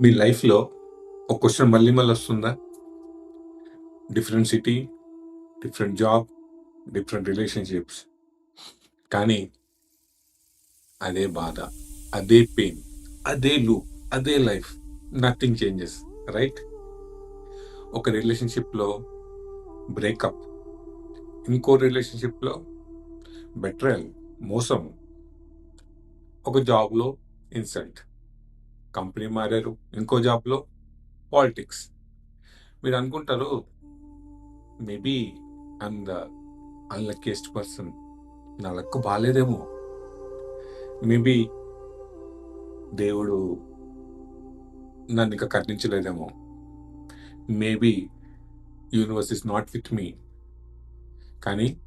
మీ లైఫ్‌లో ఒక క్వశ్చన్ మళ్ళీ మళ్ళీ వస్తుందా? Different city, different job, different relationships. కానీ అదే బాధ, అదే పెయిన్, అదే లూప్, అదే లైఫ్. Nothing changes. రైట్? ఒక రిలేషన్‌షిప్‌లో బ్రేకప్. ఇంకో రిలేషన్‌షిప్‌లో బెట్రయల్, మోసం. ఒక జాబ్‌లో ఇన్సల్ట్. కంపెనీ మారారు. ఇంకో జాబ్‌లో పాలిటిక్స్. మీరు అనుకుంటారు maybe and the unluckiest person. నా లక్ బాగాలేదేమో మేబీ దేవుడు నన్ను ఇంకా కర్ణించలేదేమో maybe universe is not with me. కానీ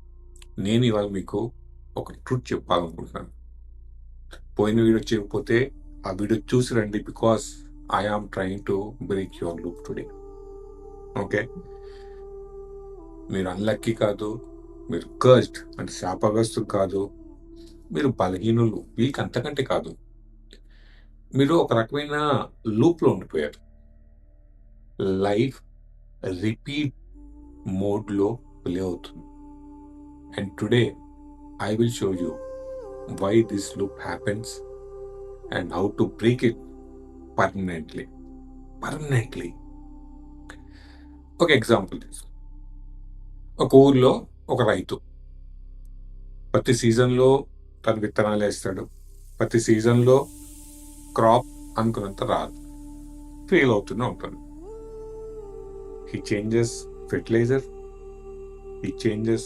నేను ఇవాళ మీకు ఒక ట్రూత్ చెప్పాలనుకుంటున్నాను. పోయిన వీడియో చేయకపోతే ఆ వీడియో చూసి రండి. Because I am trying to break your loop today. Okay. మీరు అన్‌లక్కీ కాదు. మీరు కర్స్డ్ అంటే శాపగ్రస్తులు కాదు. మీరు బలహీనులు. వీక్ అంతకంటే కాదు. మీరు ఒక రకమైన లూప్‌లో ఉండిపోయారు. లైఫ్ రిపీట్ మోడ్‌లో ప్లే అవుతుంది. And today I will show you why this loop happens and how to break it permanently. Permanently. ఒక ఎగ్జాంపుల్ తీసుకో. ఒక ఊర్లో ఒక రైతు. ప్రతి సీజన్‌లో తను విత్తనాలేస్తాడు. ప్రతి సీజన్‌లో క్రాప్ అనుకున్నంత రాదు. ఫెయిల్ అవుతూనే ఉంటుంది. He changes fertiliser. He changes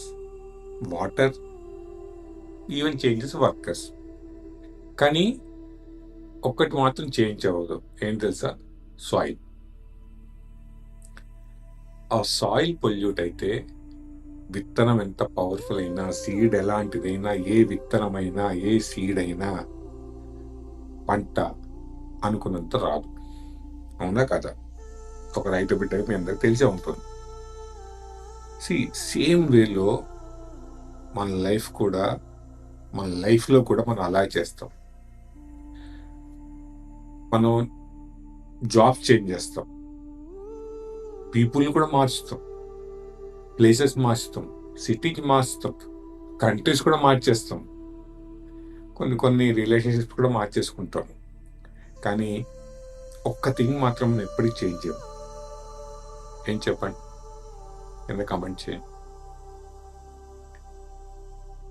water. Even changes workers. కానీ ఒక్కటి మాత్రం చేంజ్ అవ్వదు. ఏం తెలుసా? సాయిల్. ఆ సాయిల్ పొల్యూట్ అయితే విత్తనం ఎంత పవర్‌ఫుల్ అయినా, సీడ్ ఎలాంటిదైనా, ఏ విత్తనమైనా, ఏ సీడ్ అయినా పంట అనుకున్నంత రాదు. అవునా కదా ఒక రైతు బిడ్డకి మీ అందరికి తెలిసే ఉంటుంది. సీ సేమ్ వేలో మన లైఫ్ కూడా మన లైఫ్‌లో కూడా మనం అలా చేస్తాం. మనం జాబ్ చేంజ్ చేస్తాం. పీపుల్‌ని కూడా మార్చుతాం. ప్లేసెస్ మార్చుతాం. సిటీకి మార్చుతాం. కంట్రీస్ కూడా మార్చేస్తాం. కొన్ని కొన్ని రిలేషన్‌షిప్స్ కూడా మార్చేసుకుంటాం. కానీ ఒక్క థింగ్ మాత్రం మనం చేంజ్ చేయం. ఏం చెప్పండి? కింద కామెంట్ చేయండి.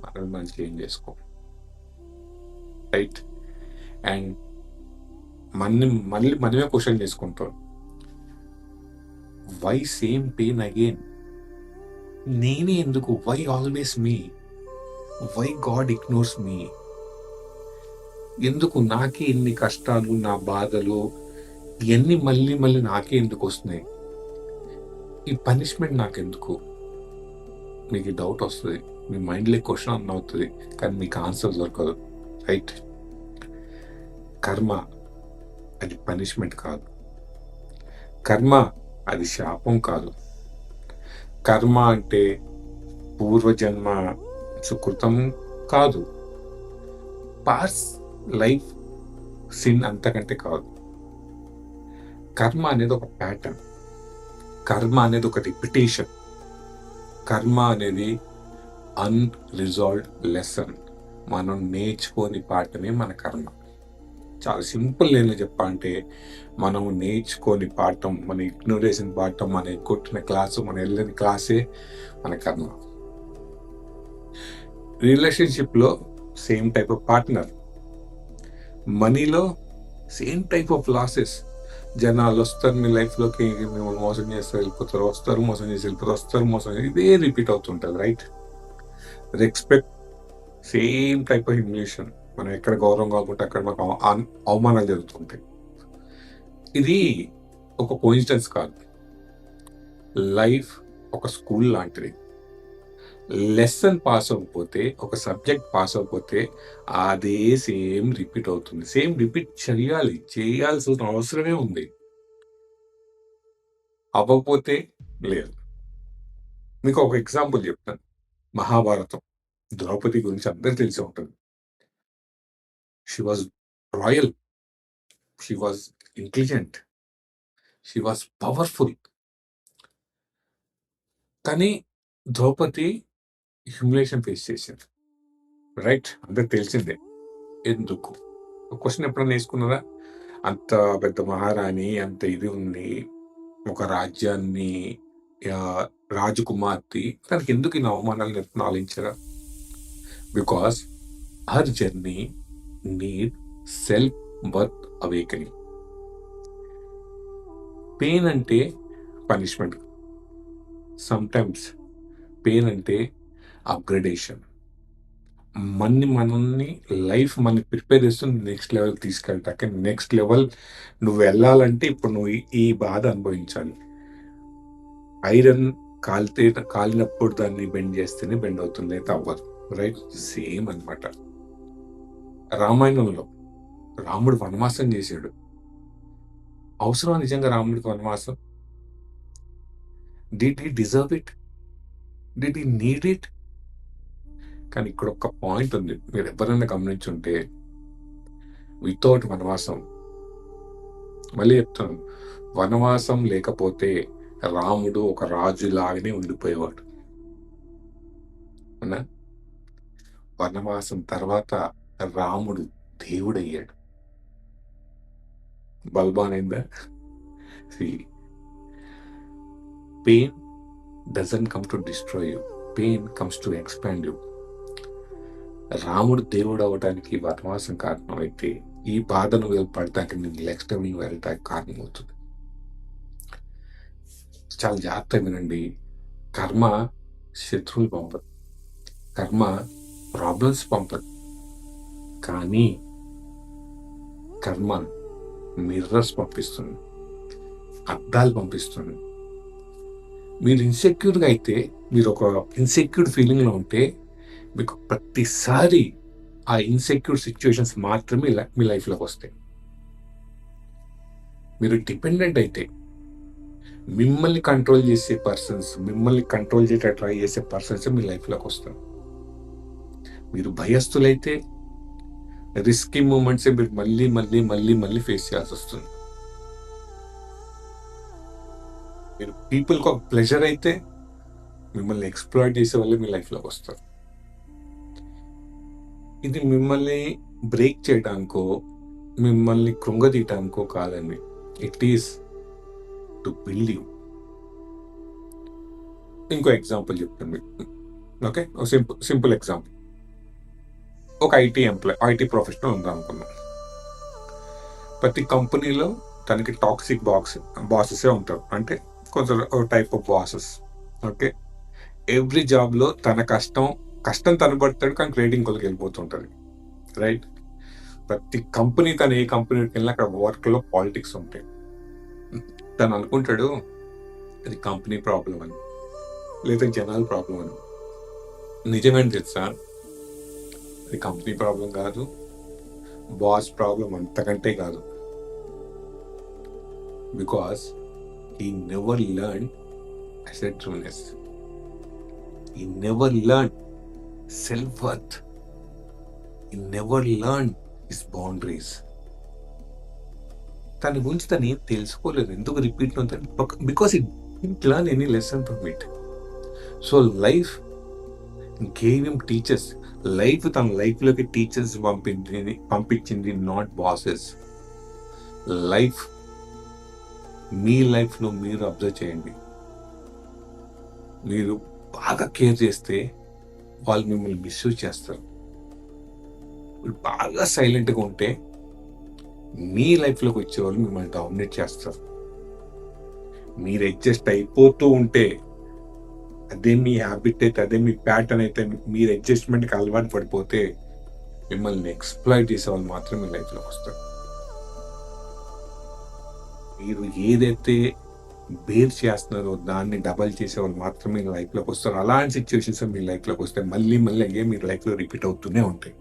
మనల్ని మనం చేంజ్ చేసుకోం. రైట్? అండ్ మన మళ్ళీ మనమే క్వశ్చన్ చేసుకుంటాం. Why same pain again? నేనే ఎందుకు? Why always me? Why God ignores me? ఎందుకు నాకే ఇన్ని కష్టాలు, నా బాధలు ఎన్ని మళ్ళీ మళ్ళీ నాకే ఎందుకు వస్తున్నాయి? ఈ పనిష్మెంట్ నాకెందుకు? మీకు డౌట్ వస్తుంది మీ మైండ్‌లో క్వశ్చన్ అన్న అవుతుంది కానీ మీకు ఆన్సర్ దొరకదు. రైట్? కర్మ అది పనిష్మెంట్ కాదు. కర్మ అది శాపం కాదు. కర్మ అంటే పూర్వజన్మ సుకృతం కాదు. పాస్ లైఫ్ సిన్ అంతకంటే కాదు. కర్మ అనేది ఒక ప్యాటర్న్. కర్మ అనేది ఒక రిపిటేషన్. కర్మ అనేది అన్‌రిజాల్వ్డ్ లెసన్. మనం నేర్చుకోని పాఠమే మన కర్మ. చాలా సింపుల్ నేను చెప్పాలంటే మనం నేర్చుకొని పాఠం, మన ఇగ్నోరేషన్ పాఠం, మనం కొట్టిన క్లాసు, మనం వెళ్ళిన క్లాసే మన కర్మ. రిలేషన్‌షిప్‌లో సేమ్ టైప్ ఆఫ్ పార్ట్నర్. మనీలో సేమ్ టైప్ ఆఫ్ లాసెస్. జనాలు వస్తారు మీ లైఫ్‌లోకి మిమ్మల్ని మోసం చేస్తారు వెళ్ళిపోతారు. వస్తారు మోసం చేసి వెళ్ళిపోతారు. వస్తారు మోసం చేసి ఇదే రిపీట్ అవుతుంటుంది right? Respect same type of emotion మనం ఎక్కడ గౌరవం కాకుంటే అక్కడ మాకు అవ అవమానాలు జరుగుతుంటాయి. ఇది ఒక కోయిన్సిడెన్స్ కాదు. లైఫ్ ఒక స్కూల్ లాంటిది. లెసన్ పాస్ అవ్వకపోతే, ఒక సబ్జెక్ట్ పాస్ అవ్వకపోతే అదే సేమ్ రిపీట్ అవుతుంది. సేమ్ రిపీట్ చేయాలి చేయాల్సిన అవసరమే ఉంది. అవ్వకపోతే లేదు. మీకు ఒక ఎగ్జాంపుల్ చెప్తాను. మహాభారతం. ద్రౌపది గురించి అందరికి తెలిసి ఉంటుంది she was royal. She was intelligent she was powerful కానీ ద్రౌపది హ్యూమిలేషన్ ఫేస్ చేసింది. రైట్ అందరికి తెలిసిందే. ఎందుకు? క్వశ్చన్ ఎప్పుడైనా వేసుకున్నారా? అంత పెద్ద మహారాణి అంత ఇది ఉంది. ఒక రాజ్యాన్ని రాజకుమార్తె. తనకి ఎందుకు ఈ అవమానాలు ఆలోచించరా because her journey need self worth awakening pain అంటే పనిష్మెంట్ సమ్టైమ్స్ పెయిన్ అంటే అప్గ్రేడేషన్ మన్ని మనల్ని లైఫ్ మనని ప్రిపేర్ చేస్తుంది నెక్స్ట్ లెవెల్ తీసుకెళ్తాక నెక్స్ట్ లెవెల్ నువ్వు వెళ్ళాలంటే ఇప్పుడు నువ్వు ఈ- బాధ అనుభవించాలి. ఐరన్ కాలితే కాలినప్పుడు దాన్ని బెండ్ చేస్తేనే బెండ్ అవుతుంది అయితే అవ్వదు. రైట్ సేమ్ అన్నమాట. రామాయణంలో రాముడు వనవాసం చేశాడు. అవసరం నిజంగా రాముడికి వనవాసం? Did he deserve it did he need it కానీ ఇక్కడ ఒక పాయింట్ ఉంది. మీరు ఎవరైనా గమనించుంటే వితౌట్ వనవాసం మళ్ళీ చెప్తాను వనవాసం లేకపోతే రాముడు ఒక రాజు లాగానే ఉండిపోయేవాడు. అవునా? వనవాసం తర్వాత రాముడు దేవుడయ్యాడు. బల్బానైందా? Pain doesn't come to destroy you pain comes to expand you రాముడు దేవుడు అవడానికి వనవాసం కారణం అయితే ఈ బాధను పడటానికి నేను నెక్స్ట్ టైం వెళ్ళటానికి కారణం అవుతుంది చాలా జాగ్రత్తగా వినండి. కర్మ శత్రువులు పంపదు. కర్మ ప్రాబ్లమ్స్ పంపదు. కానీ కర్మ మిర్రర్స్ పంపిస్తుంది. అద్దాలు పంపిస్తుంది. మీరు ఇన్సెక్యూర్గా అయితే మీరు ఒక ఇన్సెక్యూర్ ఫీలింగ్లో ఉంటే మీకు ప్రతిసారి ఆ ఇన్సెక్యూర్ సిచ్యువేషన్స్ మాత్రమే మీ లైఫ్లోకి వస్తాయి. మీరు డిపెండెంట్ అయితే మిమ్మల్ని కంట్రోల్ చేసే పర్సన్స్ మిమ్మల్ని కంట్రోల్ చేసే ట్రై చేసే పర్సన్స్ మీ లైఫ్లోకి వస్తారు మీరు భయస్థులైతే రిస్కీ మూమెంట్సే మీరు మళ్ళీ మళ్ళీ మళ్ళీ మళ్ళీ ఫేస్ చేయాల్సి వస్తుంది. మీరు పీపుల్కి ఒక ప్లెజర్ అయితే మిమ్మల్ని ఎక్స్ప్లోర్ చేసే వాళ్ళే మీ లైఫ్లోకి వస్తారు. ఇది మిమ్మల్ని బ్రేక్ చేయడానికో మిమ్మల్ని కృంగదీయటానికో కాదండి. It is to build you ఇంకో ఎగ్జాంపుల్ చెప్తాను మీకు. ఓకే సింపుల్ సింపుల్ ఎగ్జాంపుల్ ఒక ఐటీ ఎంప్లాయ్ ఐటీ ప్రొఫెషనల్ ఉందనుకున్నాం ప్రతి కంపెనీలో తనకి టాక్సిక్ బాక్స్ బాసెసే ఉంటారు. అంటే కొంచెం type of bosses. Okay? Every జాబ్లో తన కష్టం కష్టం తను పడతాడు కానీ రేటింగ్ కొలకి వెళ్ళిపోతుంటుంది. రైట్? ప్రతి కంపెనీ తను ఏ కంపెనీకి వెళ్ళినా అక్కడ వర్క్లో పాలిటిక్స్ ఉంటాయి. తను అనుకుంటాడు అది కంపెనీ ప్రాబ్లం అని లేదా జనాల ప్రాబ్లం అని. నిజమేంటి తెలుసా? అది కంపెనీ ప్రాబ్లం కాదు. బాస్ ప్రాబ్లం అంతకంటే కాదు. Because he never learn assertiveness he never learn self worth he never learn is boundaries తన గురించి తను ఏం తెలుసుకోలేదు. ఎందుకు repeat because it learn any lesson from it so life gave teachers life తన లైఫ్లోకి టీచర్స్ పంపించింది పంపించింది నాట్ బాసెస్ లైఫ్ మీ లైఫ్లో మీరు అబ్జర్వ్ చేయండి. మీరు బాగా కేర్ చేస్తే వాళ్ళు మిమ్మల్ని మిస్యూజ్ చేస్తారు. మీరు బాగా సైలెంట్గా ఉంటే మీ లైఫ్లోకి వచ్చే వాళ్ళు మిమ్మల్ని డామినేట్ చేస్తారు. మీరు అడ్జస్ట్ అయిపోతూ ఉంటే అదే మీ హ్యాబిట్ అయితే అదే మీ ప్యాటర్న్ అయితే మీరు అడ్జస్ట్మెంట్కి అలవాటు పడిపోతే మిమ్మల్ని ఎక్స్ప్లాయిట్ చేసే వాళ్ళు మాత్రం మీ లైఫ్లోకి వస్తారు. మీరు ఏదైతే బేర్ చేస్తున్నారో దాన్ని డబల్ చేసే వాళ్ళు మాత్రమే మీ లైఫ్లోకి వస్తారు. అలాంటి సిచ్యువేషన్స్ మీ లైఫ్లోకి వస్తే మళ్ళీ మళ్ళీ అయ్యే మీ లైఫ్లో రిపీట్ అవుతూనే ఉంటాయి.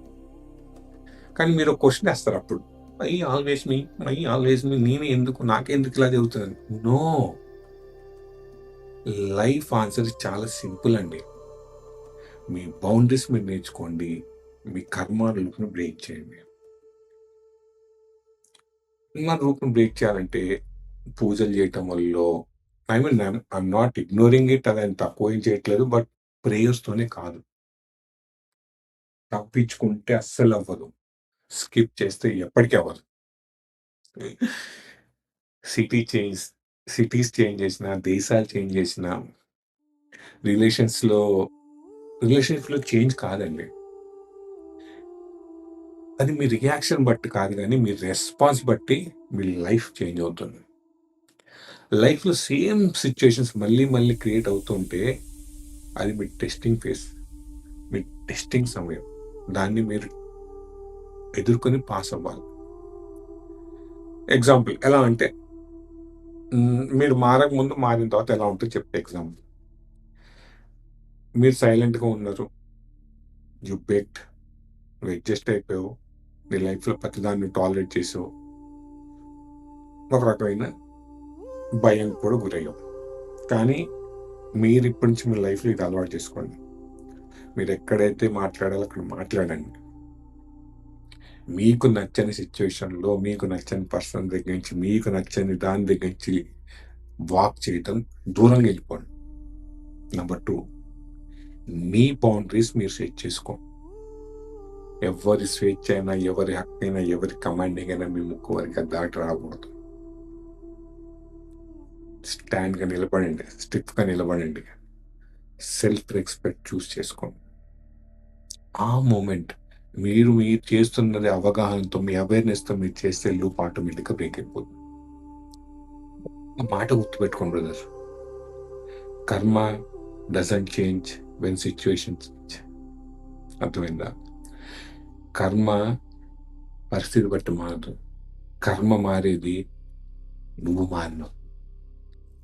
కానీ మీరు క్వశ్చన్ వేస్తారు అప్పుడు. My always me my always me నేనే ఎందుకు నాకెందుకు ఇలా జరుగుతుంది? నో లైఫ్ ఆన్సర్ చాలా సింపుల్ అండి మీ బౌండరీస్ మీరు నేర్చుకోండి మీ కర్మ లూప్ను బ్రేక్ చేయండి మన రూపును బ్రేక్ చేయాలంటే పూజలు చేయటం వల్ల I mean I'm I'm not ignoring it అదని తక్కువ ఏం చేయట్లేదు. బట్ ప్రేయర్స్‌తోనే కాదు. తప్పించుకుంటే అస్సలు అవ్వదు. స్కిప్ చేస్తే ఎప్పటికీ అవ్వదు. సిటీ చేంజ్ సిటీస్ చేంజ్ చేసినా, దేశాలు చేంజ్ చేసినా రిలేషన్స్‌లో రిలేషన్స్లో చేంజ్ కాదండి. అది మీ రియాక్షన్ బట్టి కాదు కానీ మీ రెస్పాన్స్ బట్టి మీ లైఫ్ చేంజ్ అవుతుంది. లైఫ్‌లో సేమ్ సిచ్యుయేషన్స్ మళ్ళీ, మళ్ళీ క్రియేట్ అవుతుంటే అది మీ టెస్టింగ్ ఫేస్ మీ టెస్టింగ్ సమయం. దాన్ని మీరు ఎదుర్కొని పాస్ అవ్వాలి. ఎగ్జాంపుల్ ఎలా అంటే హ్మ్, మీరు మారకముందు, మారిన తర్వాత ఎలా ఉంటదో చెప్తా ఎగ్జాంపుల్. మీరు సైలెంట్‌గా ఉన్నారు. You bet. నువ్వు అడ్జస్ట్ అయిపోయావు. నీ లైఫ్‌లో ప్రతిదాన్ని టాలరేట్ చేసావు. ఒక రకమైన భయం కూడా గురయ్యావు. కానీ మీరు ఇప్పటి నుంచి మీ లైఫ్‌లో ఇది అలవాటు చేసుకోండి. మీరు ఎక్కడైతే మాట్లాడాలో అక్కడ మాట్లాడండి. మీకు నచ్చని సిచ్యువేషన్లో మీకు నచ్చని పర్సన్ దగ్గర నుంచి, మీకు నచ్చని దాని దగ్గర నుంచి వాక్ చేయటం దూరంగా వెళ్ళిపోండి. నెంబర్ టూ మీ బౌండరీస్ మీరు సెట్ చేసుకో ఎవరి స్వేచ్ఛ అయినా, ఎవరి హక్కైనా, ఎవరి కమాండింగ్ అయినా మీ ముక్కు వరకు దాటి రాకూడదు. స్టాండ్‌గా నిలబడండి. స్టిఫ్‌గా నిలబడండి. సెల్ఫ్ రెస్పెక్ట్ చూస్ చేసుకోండి. ఆ మూమెంట్ మీరు మీరు చేస్తున్నది అవగాహనతో, మీ అవేర్‌నెస్‌తో మీరు చేస్తే లూప్ ఆటోమేటిక్‌గా బ్రేక్ అయిపోతుంది. ఒక మాట గుర్తుపెట్టుకోండి బ్రదర్. కర్మ డజంట్ చేంజ్ వెన్ సిచ్యువేషన్ అర్థమైందా? కర్మ పరిస్థితి బట్టి మారదు. కర్మ మారేది నువ్వు మారినవు.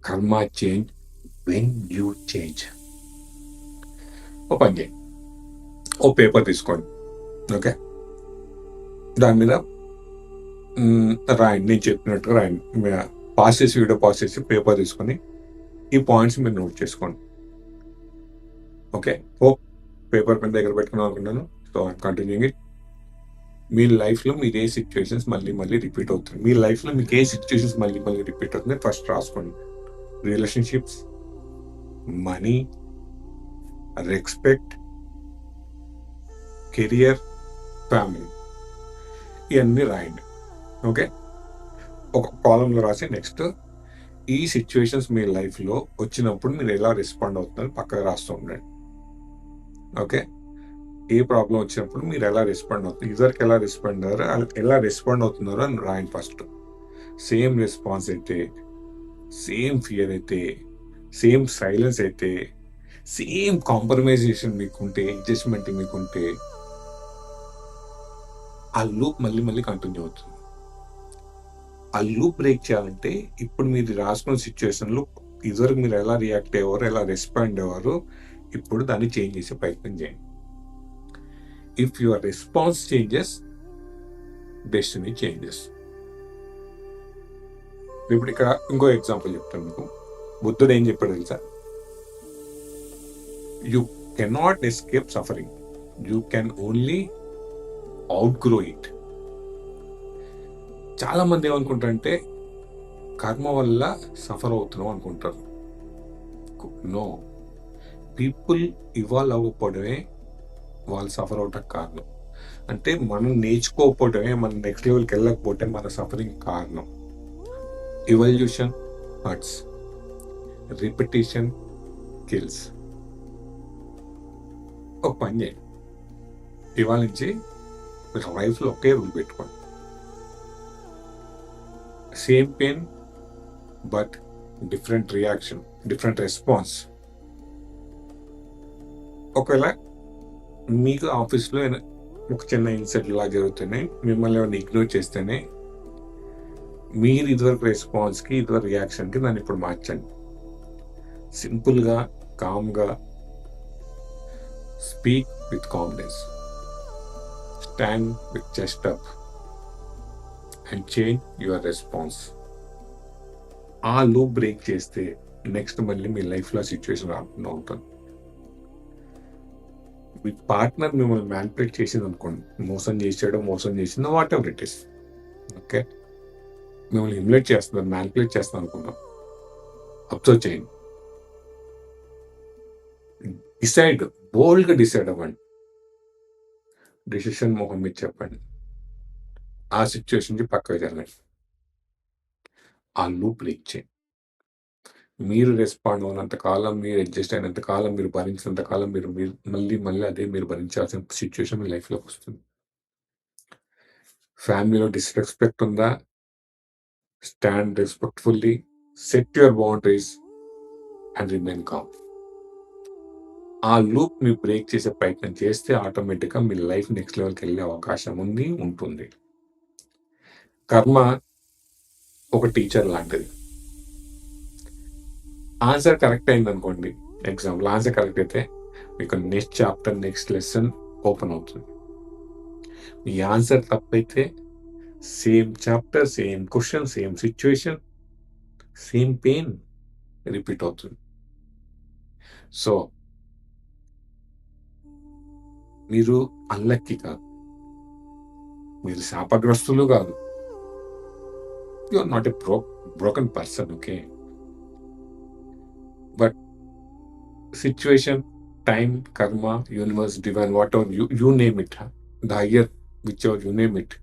Karma change when you change. ఓ పని చేయండి. ఓ పేపర్ తీసుకోండి. ఓకే. దాని మీద రాయండి. నేను చెప్పినట్టుగా రాయండి. పాస్ చేసి వీడియో పాస్ చేసి పేపర్ తీసుకొని ఈ పాయింట్స్ మీరు నోట్ చేసుకోండి. ఓకే. హోప్ పేపర్ పెన్ దగ్గర పెట్టుకున్నాం అనుకున్నాను. So I'm continuing it. మీ లైఫ్‌లో మీరు ఏ సిచ్యువేషన్స్ మళ్ళీ, మళ్ళీ రిపీట్ అవుతుంది. మీ లైఫ్‌లో మీకు ఏ సిచ్యువేషన్స్ మళ్ళీ, మళ్ళీ రిపీట్ అవుతుంది ఫస్ట్ రాసుకోండి. Relationships, money, respect, career, family. ఇవన్నీ రాయండి. ఓకే. ఒక కాలంలో రాసి నెక్స్ట్ ఈ సిచ్యువేషన్స్ మీ లైఫ్‌లో వచ్చినప్పుడు మీరు ఎలా రెస్పాండ్ అవుతున్నారో పక్కన రాస్తూ ఉండండి. ఓకే. ఏ ప్రాబ్లం వచ్చినప్పుడు మీరు ఎలా రెస్పాండ్ అవుతున్నారు? ఇదివరకు ఎలా రెస్పాండ్ అయ్యారో ఎలా రెస్పాండ్ అవుతున్నారో అని రాయండి ఫస్ట్. సేమ్ రెస్పాన్స్ అయితే, సేమ్ ఫియర్ అయితే, సేమ్ సైలెన్స్ అయితే, సేమ్ కాంప్రమైజేషన్ మీకుంటే, అడ్జస్ట్‌మెంట్ మీకుంటే ఆ లూప్ మళ్ళీ, మళ్ళీ కంటిన్యూ అవుతుంది. ఆ లూప్ బ్రేక్ చేయాలంటే ఇప్పుడు మీరు రాసుకున్న సిచ్యువేషన్లో ఇదివరకు మీరు ఎలా రియాక్ట్ అయ్యేవారు ఎలా రెస్పాండ్ అయ్యేవారు ఇప్పుడు దాన్ని చేంజ్ చేసే ప్రయత్నం చేయండి. If your response changes destiny changes. ఇప్పుడు ఇక్కడ ఇంకో ఎగ్జాంపుల్ చెప్తాను మీకు. బుద్ధుడు ఏం చెప్పాడు తెలుసా? You cannot escape suffering. You can only outgrow it. చాలామంది ఏమనుకుంటారంటే కర్మ వల్ల సఫర్ అవుతున్నాం అనుకుంటారు. నో. పీపుల్ ఇవాల్వ్ అవ్వకపోవడమే వాళ్ళు సఫర్ అవటం కారణం. అంటే మనం నేర్చుకోకపోవడమే, మనం నెక్స్ట్ లెవెల్‌కి వెళ్ళకపోతే మన సఫరింగ్ కారణం. Evolution hurts. Repetition kills. ఒక పని చేయండి. ఇవాళ నుంచి మీరు లైఫ్‌లో ఒకే రూల్ పెట్టుకోండి. Same pain but different reaction, different response. ఒకవేళ మీకు ఆఫీస్‌లో ఒక చిన్న ఇన్సిడెంట్ ఇలా జరుగుతూనే మిమ్మల్ని ఏమైనా ఇగ్నోర్ చేస్తేనే మీరు ఇదివరకు రెస్పాన్స్‌కి, ఇదివరకు రియాక్షన్‌కి దాన్ని ఇప్పుడు మార్చండి. సింపుల్‌గా, కామ్‌గా speak with calmness. Stand with chest up. And change your response. ఆ లో బ్రేక్ చేస్తే నెక్స్ట్ మళ్ళీ మీ లైఫ్‌లో సిచ్యువేషన్ రాకుండా ఉంటుంది. మీ పార్ట్నర్ మిమ్మల్ని మ్యానిపులేట్ చేసిందనుకోండి. మోసం చేసాడో, మోసం చేసిందో ఎవర్ ఇట్ ఇస్ ఓకే. మిమ్మల్ని ఇమ్యులేట్ చేస్తున్నారు మ్యానిపులేట్ చేస్తాను అనుకున్నాం అబ్జర్వ్ చేయండి డిసైడ్ బోల్డ్గా డిసైడ్ అవ్వండి డిసిషన్ మొహం మీద చెప్పండి. ఆ సిచ్యువేషన్ నుంచి పక్కకు జరగండి. ఆ లూప్ లీక్ చేయండి మీరు రెస్పాండ్ అవునంత కాలం మీరు అడ్జస్ట్ అయినంత కాలం మీరు భరించినంత కాలం మీరు మీరు మళ్ళీ మళ్ళీ అదే మీరు భరించాల్సిన సిచ్యువేషన్ మీ లైఫ్లోకి వస్తుంది. ఫ్యామిలీలో డిస్రెస్పెక్ట్ ఉందా? Stand respectfully set your boundaries and remain calm ఆ లూప్ మీరు బ్రేక్ చేసే ప్రయత్నం చేస్తే ఆటోమేటిక్గా మీ లైఫ్ నెక్స్ట్ లెవెల్కి వెళ్ళే అవకాశం ఉంది ఉంటుంది. కర్మ ఒక టీచర్ లాంటిది. ఆన్సర్ కరెక్ట్ అయింది అనుకోండి ఎగ్జాంపుల్ ఆన్సర్ కరెక్ట్ అయితే మీకు next chapter next lesson open అవుతుంది. మీ ఆన్సర్ తప్పైతే same chapter same question same situation same pain repeat అవుతుంది. సో మీరు అల్లక్కి కాదు. మీరు శాపగ్రస్తులు కాదు. You are not a bro broken person okay but situation time karma universe divine whatever you you name it the higher whichever you name it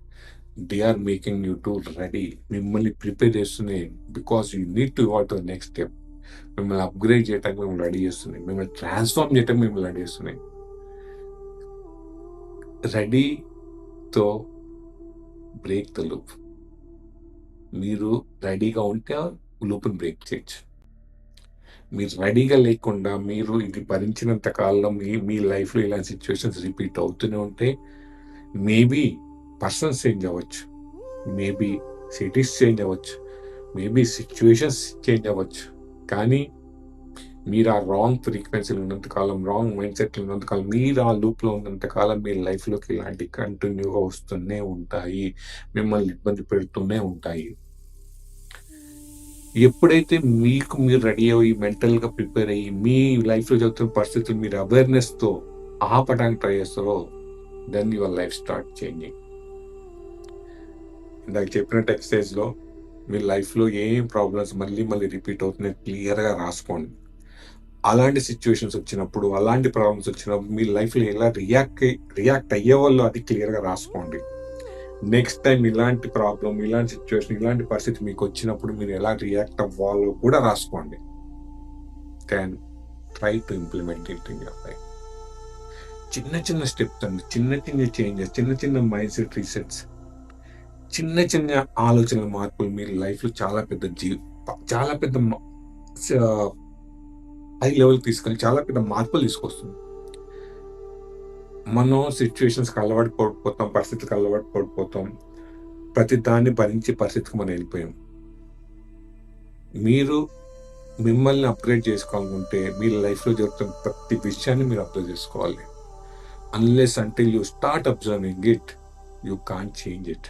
they are making you to ready మిమ్మల్ని prepare చేస్తున్నాయి because you need to what next step మిమ్మల్ని upgrade చేయడానికి మిమ్మల్ని ready చేస్తున్నాయి మిమ్మల్ని transform చేయడానికి మిమ్మల్ని ready చేస్తున్నాయి రెడీతో బ్రేక్ ద లూప్. మీరు రెడీగా ఉంటే లూప్ని బ్రేక్ చేయొచ్చు. మీరు రెడీగా లేకుండా మీరు ఇది భరించినంత కాలం మీ మీ లైఫ్లో ఇలాంటి సిచ్యువేషన్స్ రిపీట్ అవుతూనే ఉంటే మేబీ పర్సన్స్ చేంజ్ అవ్వచ్చు. మేబీ సిటీస్ చేంజ్ అవ్వచ్చు. మేబీ సిచ్యువేషన్స్ చేంజ్ అవ్వచ్చు. కానీ మీరు ఆ రాంగ్ ఫ్రీక్వెన్సీలు ఉన్నంత కాలం రాంగ్ మైండ్ సెట్లు ఉన్నంత కాలం మీరు ఆ లూప్లో ఉన్నంత కాలం మీ లైఫ్లోకి ఇలాంటి కంటిన్యూగా వస్తూనే ఉంటాయి. మిమ్మల్ని ఇబ్బంది పెడుతూనే ఉంటాయి. ఎప్పుడైతే మీకు మీరు రెడీ అయ్యి మెంటల్గా ప్రిపేర్ అయ్యి మీ లైఫ్లో జరుగుతున్న పరిస్థితులు మీరు అవేర్నెస్తో ఆపడానికి ట్రై చేస్తారో then your life start changing ఇందాక చెప్పినట్టు ఎక్సర్సైజ్లో మీ లైఫ్లో ఏం ప్రాబ్లమ్స్ మళ్ళీ మళ్ళీ రిపీట్ అవుతున్నాయి క్లియర్గా రాసుకోండి. అలాంటి సిచ్యువేషన్స్ వచ్చినప్పుడు అలాంటి ప్రాబ్లమ్స్ వచ్చినప్పుడు మీ లైఫ్లో ఎలా రియాక్ట్ రియాక్ట్ అయ్యే వాళ్ళు అది క్లియర్గా రాసుకోండి. నెక్స్ట్ టైం ఇలాంటి ప్రాబ్లం ఇలాంటి సిచ్యువేషన్ ఇలాంటి పరిస్థితి మీకు వచ్చినప్పుడు మీరు ఎలా రియాక్ట్ అవ్వాలో కూడా రాసుకోండి. Can try to implement it in your life చిన్న చిన్న స్టెప్స్ అండి. చిన్న చిన్న చేంజెస్ చిన్న చిన్న మైండ్ సెట్ రీసెట్స్ చిన్న చిన్న ఆలోచన మార్పులు మీ లైఫ్లో చాలా పెద్ద జీ చాలా పెద్ద హై లెవెల్ తీసుకొని చాలా పెద్ద మార్పులు తీసుకొస్తుంది. మనం సిచ్యువేషన్స్కి అలవాటు పడిపోతాం పరిస్థితులకు అలవాటు పడిపోతాం. ప్రతి దాన్ని భరించి పరిస్థితికి మనం వెళ్ళిపోయాం. మీరు మిమ్మల్ని అప్గ్రేడ్ చేసుకోవాలనుకుంటే మీ లైఫ్లో జరుగుతున్న ప్రతి విషయాన్ని మీరు అప్లై చేసుకోవాలి. అన్లెస్ అంటే you start observing it you can change it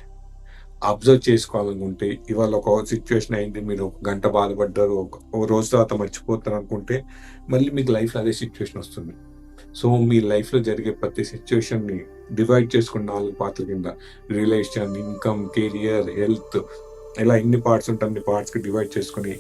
observe చేసుకోవాలనుకుంటే ఇవాళ ఒక సిచ్యువేషన్ అయింది మీరు ఒక గంట బాధపడ్డారు ఒక రోజు తర్వాత మర్చిపోతారు అనుకుంటే మళ్ళీ మీకు లైఫ్లో అదే సిచ్యువేషన్ వస్తుంది. సో మీ లైఫ్లో జరిగే ప్రతి సిచ్యువేషన్ని డివైడ్ చేసుకున్న నాలుగు పార్ట్ల కింద రిలేషన్ ఇన్కమ్ కెరియర్ హెల్త్ ఇలా ఎన్ని పార్ట్స్ ఉంటాయి అన్ని పార్ట్స్కి డివైడ్ చేసుకుని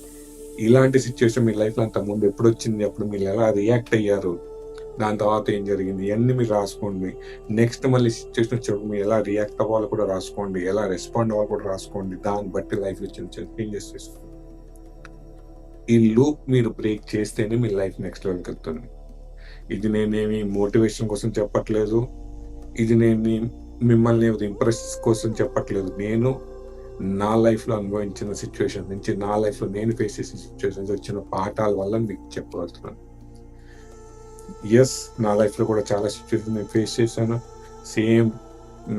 ఇలాంటి సిచ్యువేషన్ మీ లైఫ్లో అంత ముందు ఎప్పుడు వచ్చింది అప్పుడు మీరు ఎలా రియాక్ట్ అయ్యారు? దాని తర్వాత ఏం జరిగింది? ఇవన్నీ మీరు రాసుకోండి. నెక్స్ట్ మళ్ళీ సిచ్యువేషన్ వచ్చినప్పుడు మీరు ఎలా రియాక్ట్ అవ్వాలో కూడా రాసుకోండి. ఎలా రెస్పాండ్ అవ్వాలో కూడా రాసుకోండి. దాన్ని బట్టి లైఫ్ చిన్న చిన్న చేంజెస్ చేసుకోండి. ఈ లూప్ మీరు బ్రేక్ చేస్తేనే మీ లైఫ్ నెక్స్ట్ లెవెల్కి వెళ్తుంది. ఇది నేనేమి మోటివేషన్ కోసం చెప్పట్లేదు. ఇది నేను మిమ్మల్ని ఇంప్రెస్ కోసం చెప్పట్లేదు. నేను నా లైఫ్లో అనుభవించిన సిచ్యువేషన్ నుంచి నా లైఫ్లో నేను ఫేస్ చేసిన సిచ్యువేషన్స్ వచ్చిన పాఠాల వల్ల మీకు చెప్పగలుగుతున్నాను. ఎస్ నా లైఫ్లో కూడా చాలా సిచ్యువేషన్ నేను ఫేస్ చేశాను. సేమ్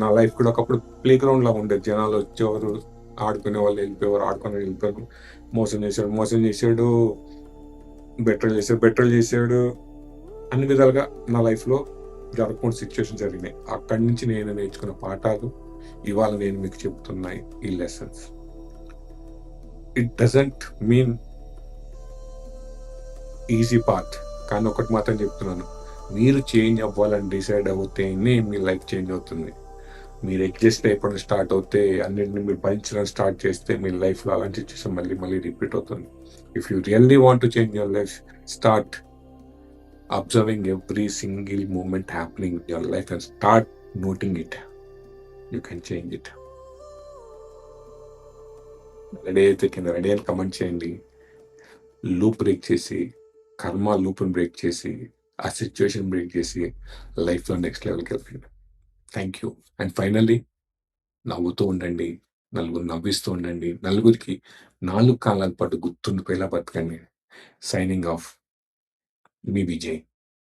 నా లైఫ్ కూడా ఒకప్పుడు ప్లే గ్రౌండ్ లాగా ఉండేది జనాలు వచ్చేవారు ఆడుకునే వాళ్ళు వెళ్ళిపోయేవారు ఆడుకునే వెళ్ళిపోయారు మోసం చేశాడు మోసం చేశాడు బెటర్ చేశాడు బెటర్ చేశాడు. అన్ని విధాలుగా నా లైఫ్లో జరగకుండా సిచ్యువేషన్ జరిగినాయి. అక్కడి నుంచి నేను నేర్చుకున్న పాఠాలు ఇవాళ నేను మీకు చెబుతున్నాయి ఈ lessons it doesn't mean easy part కానీ ఒకటి మాత్రం చెప్తున్నాను. మీరు చేంజ్ అవ్వాలని డిసైడ్ అవుతేనే మీ లైఫ్ చేంజ్ అవుతుంది. మీరు ఎగ్జిస్ట్ అయిపోవడం స్టార్ట్ అవుతే అన్నింటిని మీరు భరించడం స్టార్ట్ చేస్తే మీ లైఫ్లో అలాంటి సిచ్యువేషన్ మళ్ళీ మళ్ళీ రిపీట్ అవుతుంది. If you really want to change your life start observing every single moment happening in your life and start noting it you can change it ready అయితే కింద రెడీ అని కమెంట్ చేయండి. లూప్ బ్రేక్ చేసి కర్మ లూప్ని break చేసి ఆ situation break చేసి లైఫ్లో నెక్స్ట్ లెవెల్కి వెళ్తాడు థ్యాంక్ యూ అండ్ ఫైనల్లీ నవ్వుతూ ఉండండి నలుగురు నవ్విస్తూ ఉండండి నలుగురికి నాలుగు కాలాల పాటు గుర్తుండిపోయేలా బతకండి. సైనింగ్ ఆఫ్ మీ విజయ్.